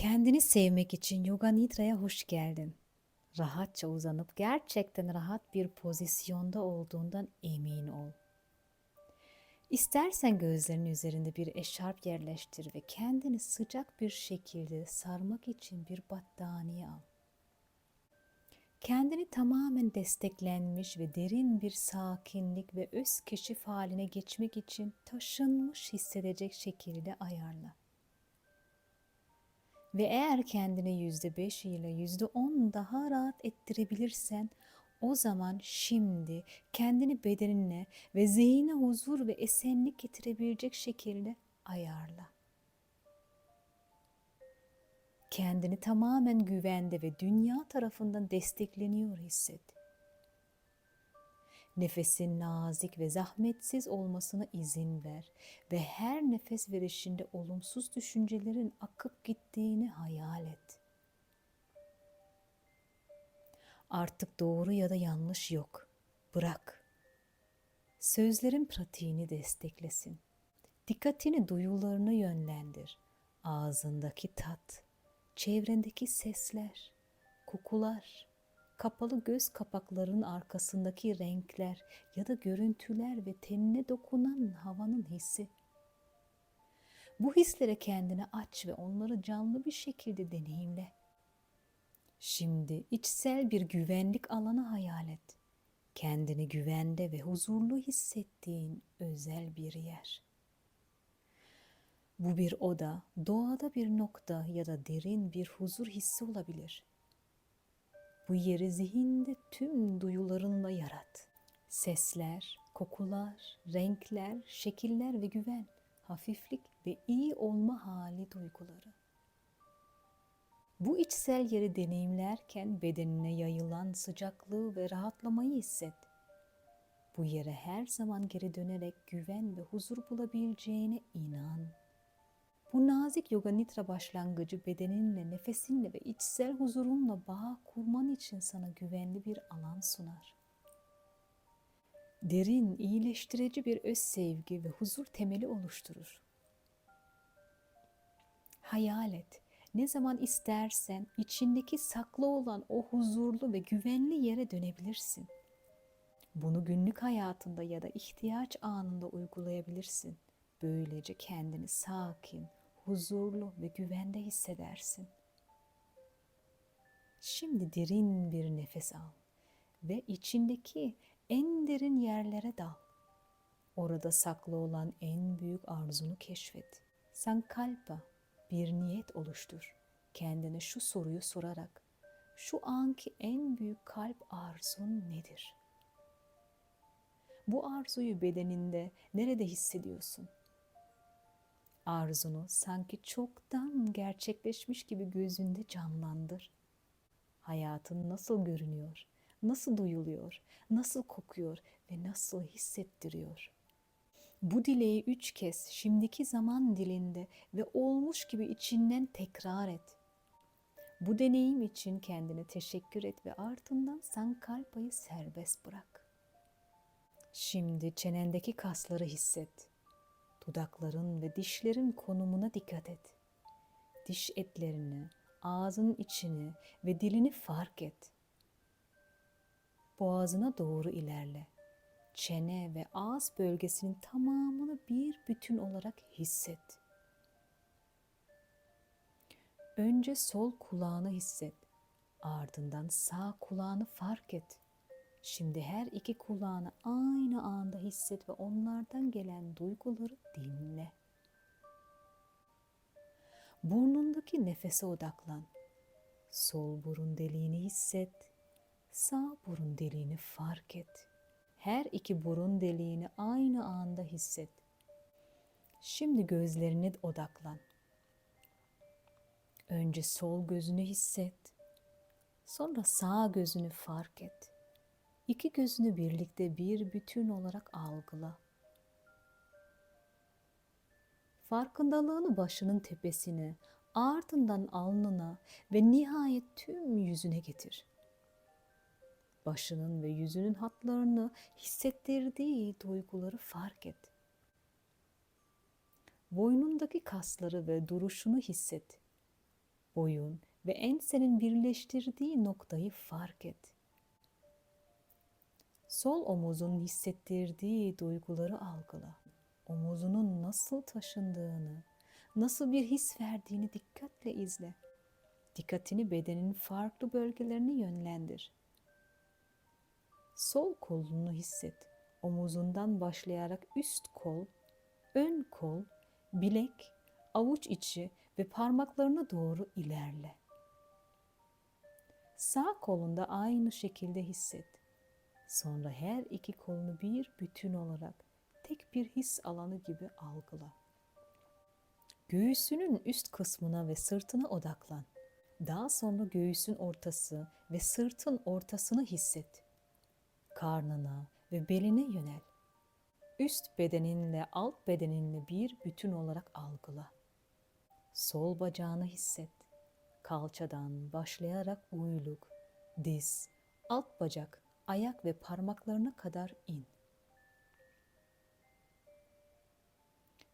Kendini sevmek için Yoga Nidra'ya hoş geldin. Rahatça uzanıp gerçekten rahat bir pozisyonda olduğundan emin ol. İstersen gözlerinin üzerinde bir eşarp yerleştir ve kendini sıcak bir şekilde sarmak için bir battaniye al. Kendini tamamen desteklenmiş ve derin bir sakinlik ve öz keşif haline geçmek için taşınmış hissedecek şekilde ayarla. Ve eğer kendini yüzde beş ile yüzde on daha rahat ettirebilirsen o zaman şimdi kendini bedenine ve zihine huzur ve esenlik getirebilecek şekilde ayarla. Kendini tamamen güvende ve dünya tarafından destekleniyor hisset. Nefesin nazik ve zahmetsiz olmasına izin ver ve her nefes verişinde olumsuz düşüncelerin akıp gittiğini hayal et. Artık doğru ya da yanlış yok. Bırak. Sözlerin pratiğini desteklesin. Dikkatini duyularına yönlendir. Ağzındaki tat, çevrendeki sesler, kokular, kapalı göz kapaklarının arkasındaki renkler ya da görüntüler ve tenine dokunan havanın hissi. Bu hislere kendini aç ve onları canlı bir şekilde deneyimle. Şimdi içsel bir güvenlik alanı hayal et. Kendini güvende ve huzurlu hissettiğin özel bir yer. Bu bir oda, doğada bir nokta ya da derin bir huzur hissi olabilir. Bu yeri zihinde tüm duyularınla yarat. Sesler, kokular, renkler, şekiller ve güven, hafiflik ve iyi olma hali duyguları. Bu içsel yeri deneyimlerken bedenine yayılan sıcaklığı ve rahatlamayı hisset. Bu yere her zaman geri dönerek güven ve huzur bulabileceğine inan. Bu nazik yoga nitra başlangıcı bedeninle, nefesinle ve içsel huzurunla bağ kurman için sana güvenli bir alan sunar. Derin, iyileştirici bir öz sevgi ve huzur temeli oluşturur. Hayal et, ne zaman istersen içindeki saklı olan o huzurlu ve güvenli yere dönebilirsin. Bunu günlük hayatında ya da ihtiyaç anında uygulayabilirsin. Böylece kendini sakin, huzurlu ve güvende hissedersin. Şimdi derin bir nefes al ve içindeki en derin yerlere dal. Orada saklı olan en büyük arzunu keşfet. Sankalpa, bir niyet oluştur. Kendine şu soruyu sorarak, şu anki en büyük kalp arzun nedir? Bu arzuyu bedeninde nerede hissediyorsun? Arzunu sanki çoktan gerçekleşmiş gibi gözünde canlandır. Hayatın nasıl görünüyor, nasıl duyuluyor, nasıl kokuyor ve nasıl hissettiriyor? Bu dileği üç kez şimdiki zaman dilinde ve olmuş gibi içinden tekrar et. Bu deneyim için kendine teşekkür et ve ardından sankalpayı serbest bırak. Şimdi çenendeki kasları hisset. Dudakların ve dişlerin konumuna dikkat et. Diş etlerini, ağzın içini ve dilini fark et. Boğazına doğru ilerle. Çene ve ağız bölgesinin tamamını bir bütün olarak hisset. Önce sol kulağını hisset. Ardından sağ kulağını fark et. Şimdi her iki kulağını aynı anda hisset ve onlardan gelen duyguları dinle. Burnundaki nefese odaklan. Sol burun deliğini hisset. Sağ burun deliğini fark et. Her iki burun deliğini aynı anda hisset. Şimdi gözlerine odaklan. Önce sol gözünü hisset. Sonra sağ gözünü fark et. İki gözünü birlikte bir bütün olarak algıla. Farkındalığını başının tepesine, ardından alnına ve nihayet tüm yüzüne getir. Başının ve yüzünün hatlarını hissettirdiği duyguları fark et. Boynundaki kasları ve duruşunu hisset. boyun ve ensenin birleştirdiği noktayı fark et. Sol omuzun hissettirdiği duyguları algıla. Omuzunun nasıl taşındığını, nasıl bir his verdiğini dikkatle izle. Dikkatini bedenin farklı bölgelerine yönlendir. Sol kolunu hisset. Omuzundan başlayarak üst kol, ön kol, bilek, avuç içi ve parmaklarına doğru ilerle. Sağ kolunda aynı şekilde hisset. Sonra her iki kolunu bir bütün olarak tek bir his alanı gibi algıla. Göğsünün üst kısmına ve sırtına odaklan. Daha sonra göğsün ortası ve sırtın ortasını hisset. Karnına ve beline yönel. Üst bedeninle alt bedeninle bir bütün olarak algıla. Sol bacağını hisset. Kalçadan başlayarak uyluk, diz, alt bacak, ayak ve parmaklarına kadar in.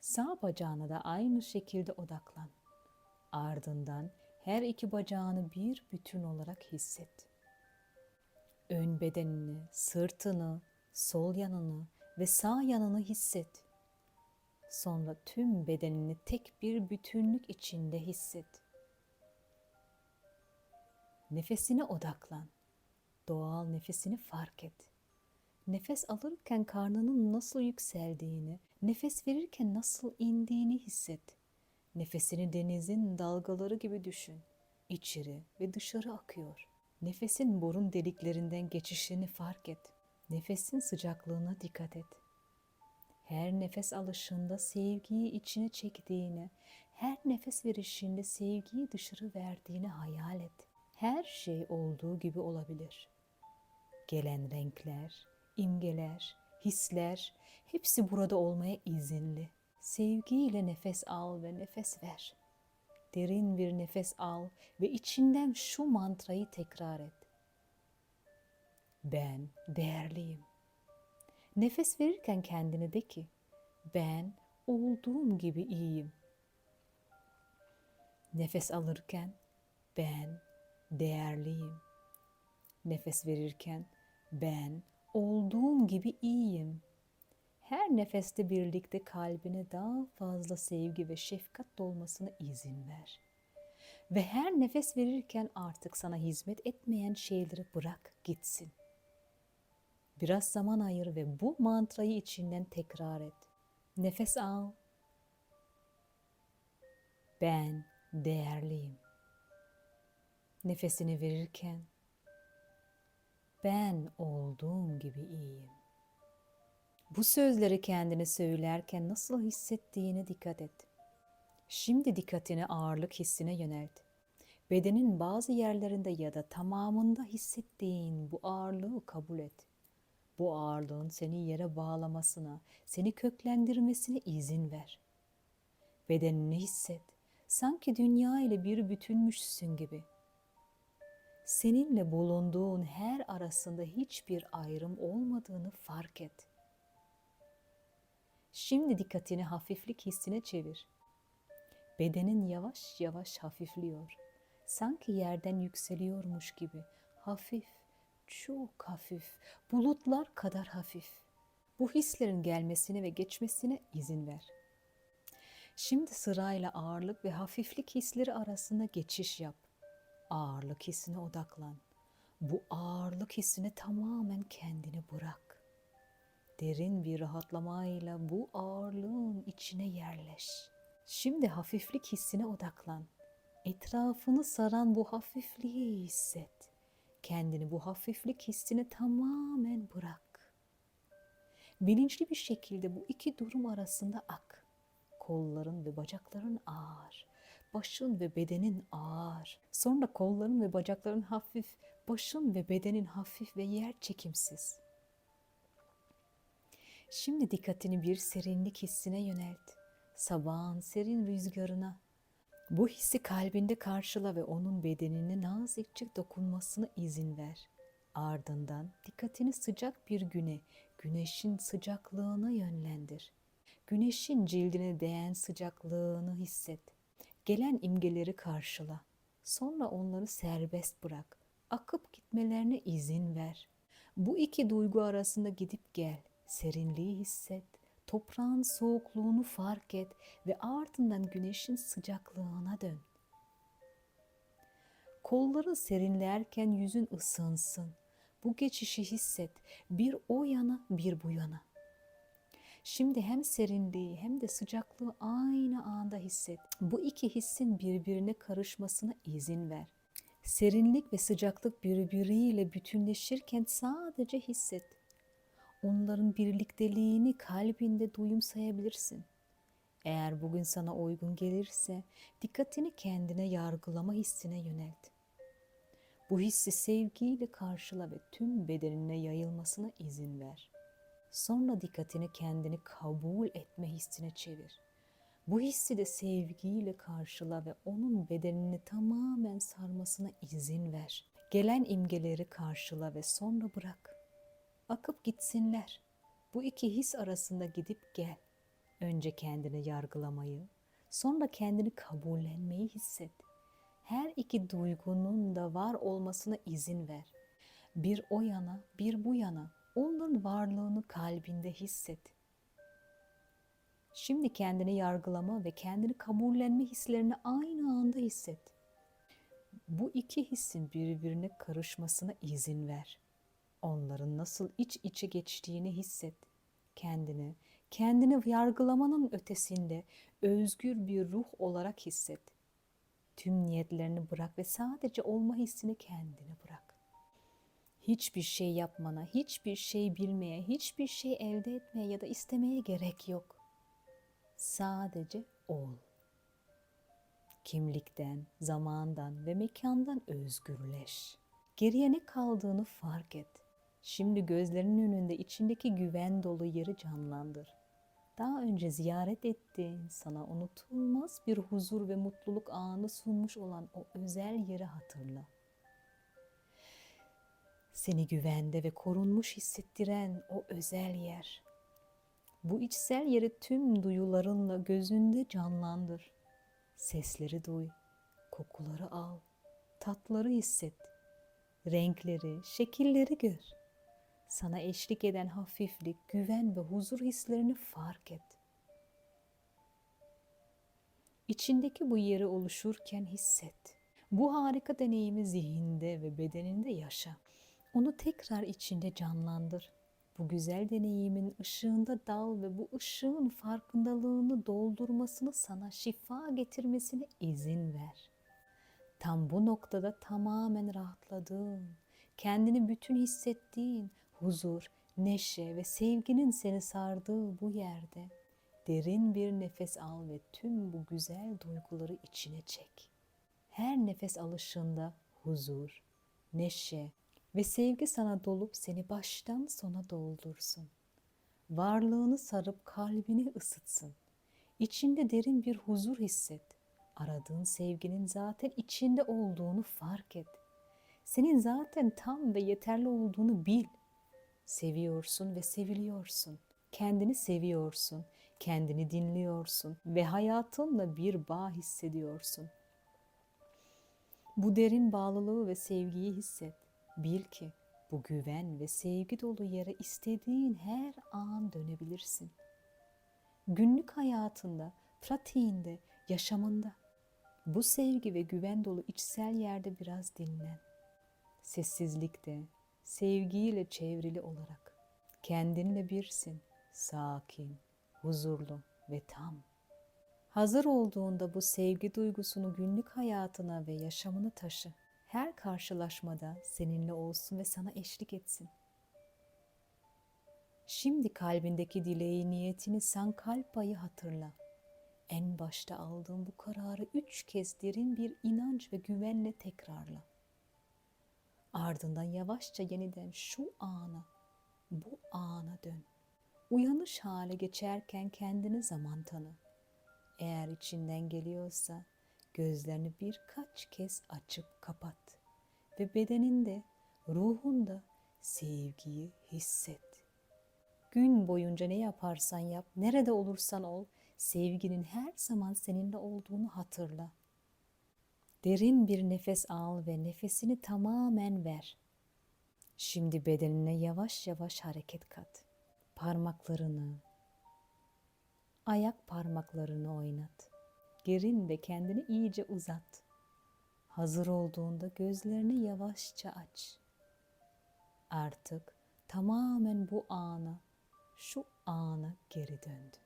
Sağ bacağına da aynı şekilde odaklan. Ardından her iki bacağını bir bütün olarak hisset. Ön bedenini, sırtını, sol yanını ve sağ yanını hisset. Sonra tüm bedenini tek bir bütünlük içinde hisset. Nefesine odaklan. Doğal nefesini fark et. Nefes alırken karnının nasıl yükseldiğini, nefes verirken nasıl indiğini hisset. Nefesini denizin dalgaları gibi düşün. İçeri ve dışarı akıyor. Nefesin burun deliklerinden geçişini fark et. Nefesin sıcaklığına dikkat et. Her nefes alışında sevgiyi içine çektiğini, her nefes verişinde sevgiyi dışarı verdiğini hayal et. Her şey olduğu gibi olabilir. Gelen renkler, imgeler, hisler hepsi burada olmaya izinli. Sevgiyle nefes al ve nefes ver. Derin bir nefes al ve içinden şu mantrayı tekrar et. Ben değerliyim. Nefes verirken kendine de ki ben olduğum gibi iyiyim. Nefes alırken ben değerliyim. Nefes verirken ben olduğum gibi iyiyim. Her nefeste birlikte kalbine daha fazla sevgi ve şefkat dolmasına izin ver. Ve her nefes verirken artık sana hizmet etmeyen şeyleri bırak gitsin. Biraz zaman ayır ve bu mantrayı içinden tekrar et. Nefes al. Ben değerliyim. Nefesini verirken ben olduğum gibi iyiyim. Bu sözleri kendine söylerken nasıl hissettiğine dikkat et. Şimdi dikkatini ağırlık hissine yönelt. Bedenin bazı yerlerinde ya da tamamında hissettiğin bu ağırlığı kabul et. Bu ağırlığın seni yere bağlamasına, seni köklendirmesine izin ver. Bedenini hisset. Sanki dünya ile bir bütünmüşsün gibi. Seninle bulunduğun her arasında hiçbir ayrım olmadığını fark et. Şimdi dikkatini hafiflik hissine çevir. Bedenin yavaş yavaş hafifliyor. Sanki yerden yükseliyormuş gibi hafif, çok hafif, bulutlar kadar hafif. Bu hislerin gelmesine ve geçmesine izin ver. Şimdi sırayla ağırlık ve hafiflik hisleri arasında geçiş yap. Ağırlık hissine odaklan. Bu ağırlık hissine tamamen kendini bırak. Derin bir rahatlamayla bu ağırlığın içine yerleş. Şimdi hafiflik hissine odaklan. Etrafını saran bu hafifliği hisset. Kendini bu hafiflik hissine tamamen bırak. Bilinçli bir şekilde bu iki durum arasında ak. Kolların ve bacakların ağır. Başın ve bedenin ağır. Sonra kolların ve bacakların hafif. Başın ve bedenin hafif ve yer çekimsiz. Şimdi dikkatini bir serinlik hissine yönelt. Sabahın serin rüzgarına. Bu hissi kalbinde karşıla ve onun bedenine nazikçe dokunmasına izin ver. Ardından dikkatini sıcak bir güne, güneşin sıcaklığına yönlendir. Güneşin cildine değen sıcaklığını hisset. Gelen imgeleri karşıla. Sonra onları serbest bırak. Akıp gitmelerine izin ver. Bu iki duygu arasında gidip gel. Serinliği hisset. Toprağın soğukluğunu fark et ve ardından güneşin sıcaklığına dön. Kolların serinlerken yüzün ısınsın. Bu geçişi hisset. Bir o yana bir bu yana. Şimdi hem serinliği hem de sıcaklığı aynı anda hisset. Bu iki hissin birbirine karışmasına izin ver. Serinlik ve sıcaklık birbiriyle bütünleşirken sadece hisset. Onların birlikteliğini kalbinde duyumsayabilirsin. Eğer bugün sana uygun gelirse dikkatini kendine yargılama hissine yönelt. Bu hissi sevgiyle karşıla ve tüm bedenine yayılmasına izin ver. Sonra dikkatini kendini kabul etme hissine çevir. Bu hissi de sevgiyle karşıla ve onun bedenini tamamen sarmasına izin ver. Gelen imgeleri karşıla ve sonra bırak. Akıp gitsinler. Bu iki his arasında gidip gel. Önce kendini yargılamayı, sonra kendini kabullenmeyi hisset. Her iki duygunun da var olmasına izin ver. Bir o yana, bir bu yana onların varlığını kalbinde hisset. Şimdi kendini yargılama ve kendini kabullenme hislerini aynı anda hisset. Bu iki hissin birbirine karışmasına izin ver. Onların nasıl iç içe geçtiğini hisset. Kendini, kendini yargılamanın ötesinde özgür bir ruh olarak hisset. Tüm niyetlerini bırak ve sadece olma hissini kendine bırak. Hiçbir şey yapmana, hiçbir şey bilmeye, hiçbir şey elde etmeye ya da istemeye gerek yok. Sadece ol. Kimlikten, zamandan ve mekandan özgürleş. Geriye ne kaldığını fark et. Şimdi gözlerinin önünde içindeki güven dolu yeri canlandır. Daha önce ziyaret ettiğin, sana unutulmaz bir huzur ve mutluluk anı sunmuş olan o özel yeri hatırla. Seni güvende ve korunmuş hissettiren o özel yer. Bu içsel yeri tüm duyularınla gözünde canlandır. Sesleri duy, kokuları al, tatları hisset, renkleri, şekilleri gör. Sana eşlik eden hafiflik, güven ve huzur hislerini fark et. İçindeki bu yeri oluşurken hisset. Bu harika deneyimi zihinde ve bedeninde yaşa. Onu tekrar içinde canlandır. Bu güzel deneyimin ışığında dal ve bu ışığın farkındalığını doldurmasını sana şifa getirmesine izin ver. Tam bu noktada tamamen rahatladığın, kendini bütün hissettiğin huzur, neşe ve sevginin seni sardığı bu yerde derin bir nefes al ve tüm bu güzel duyguları içine çek. Her nefes alışında huzur, neşe ve sevgi sana dolup seni baştan sona doldursun. Varlığını sarıp kalbini ısıtsın. İçinde derin bir huzur hisset. Aradığın sevginin zaten içinde olduğunu fark et. Senin zaten tam ve yeterli olduğunu bil. Seviyorsun ve seviliyorsun. Kendini seviyorsun, kendini dinliyorsun ve hayatınla bir bağ hissediyorsun. Bu derin bağlılığı ve sevgiyi hisset. Bil ki bu güven ve sevgi dolu yere istediğin her an dönebilirsin. Günlük hayatında, pratiğinde, yaşamında bu sevgi ve güven dolu içsel yerde biraz dinlen. Sessizlikte, sevgiyle çevrili olarak kendinle birsin, sakin, huzurlu ve tam. Hazır olduğunda bu sevgi duygusunu günlük hayatına ve yaşamına taşı. Her karşılaşmada seninle olsun ve sana eşlik etsin. Şimdi kalbindeki dileği, niyetini sankalpayı hatırla. En başta aldığın bu kararı üç kez derin bir inanç ve güvenle tekrarla. Ardından yavaşça yeniden şu ana, bu ana dön. Uyanış hale geçerken kendine zaman tanı. Eğer içinden geliyorsa gözlerini birkaç kez açıp kapat ve bedeninde, ruhunda sevgiyi hisset. Gün boyunca ne yaparsan yap, nerede olursan ol, sevginin her zaman seninle olduğunu hatırla. Derin bir nefes al ve nefesini tamamen ver. Şimdi bedenine yavaş yavaş hareket kat. Parmaklarını, ayak parmaklarını oynat. Gerin ve kendini iyice uzat. Hazır olduğunda gözlerini yavaşça aç. Artık tamamen bu ana, şu ana geri döndün.